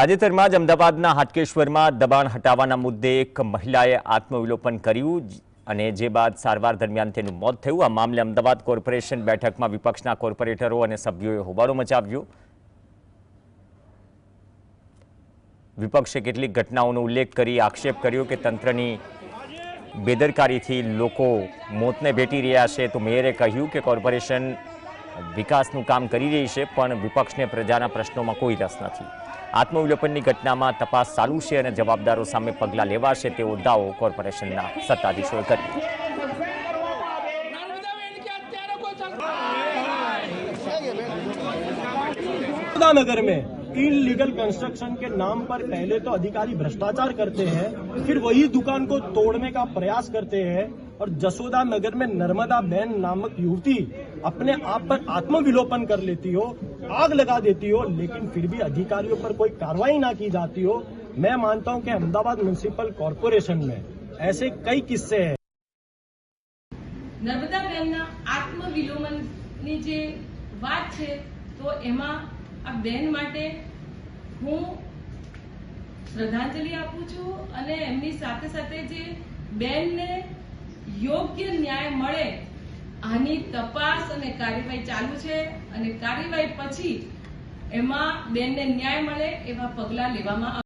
તાજેતરમાં જ અમદાવાદના હાટકેશ્વરમાં દબાણ હટાવવાના મુદ્દે એક મહિલાએ આત્મવિલોપન કર્યું અને જે બાદ સારવાર દરમિયાન તેનું મોત થયું. આ મામલે અમદાવાદ કોર્પોરેશન બેઠકમાં વિપક્ષના કોર્પોરેટરો અને સભ્યોએ હોબાળો મચાવ્યો. વિપક્ષે કેટલીક ઘટનાઓનો ઉલ્લેખ કરી આક્ષેપ કર્યો કે તંત્રની બેદરકારીથી લોકો મોતને ભેટી રહ્યા છે. તો મેયરે કહ્યું કે કોર્પોરેશન વિકાસનું કામ કરી રહી છે પણ વિપક્ષને પ્રજાના પ્રશ્નોમાં કોઈ રસ નથી આત્મવિલોપનની ઘટનામાં તપાસ ચાલુ છે અને જવાબદારો સામે પગલાં લેવાશે તેવો દાવો કોર્પોરેશનના સત્તાધીશોએ કર્યો નર્મદા બેન के हत्यारों को सजा नगर में इलीगल कंस्ट्रक्शन के नाम पर पहले तो अधिकारी भ्रष्टाचार करते हैं फिर वही दुकान को तोड़ने का प्रयास करते हैं और जसोदा नगर में नर्मदा बहन नामक युवती अपने आप पर आत्मविलोपन कर लेती हो आग लगा देती हो लेकिन फिर भी अधिकारियों पर कोई कार्रवाई ना की जाती हो मैं मानता हूं कि अहमदाबाद म्यूनिसिपल कॉरपोरेशन में ऐसे कई किस्से हैं નર્મદાબેનના આત્મવિલોમનની જે વાત છે તો એમાં આ બેન માટે હું શ્રદ્ધાંજલિ આપું છું અને એમની સાથે સાથે જે બેનને યોગ્ય ન્યાય મળે, આની તપાસ અને કાર્યવાહી ચાલુ છે અને કાર્યવાહી પછી એમાં બેનને ન્યાય મળે એવા પગલાં લેવામાં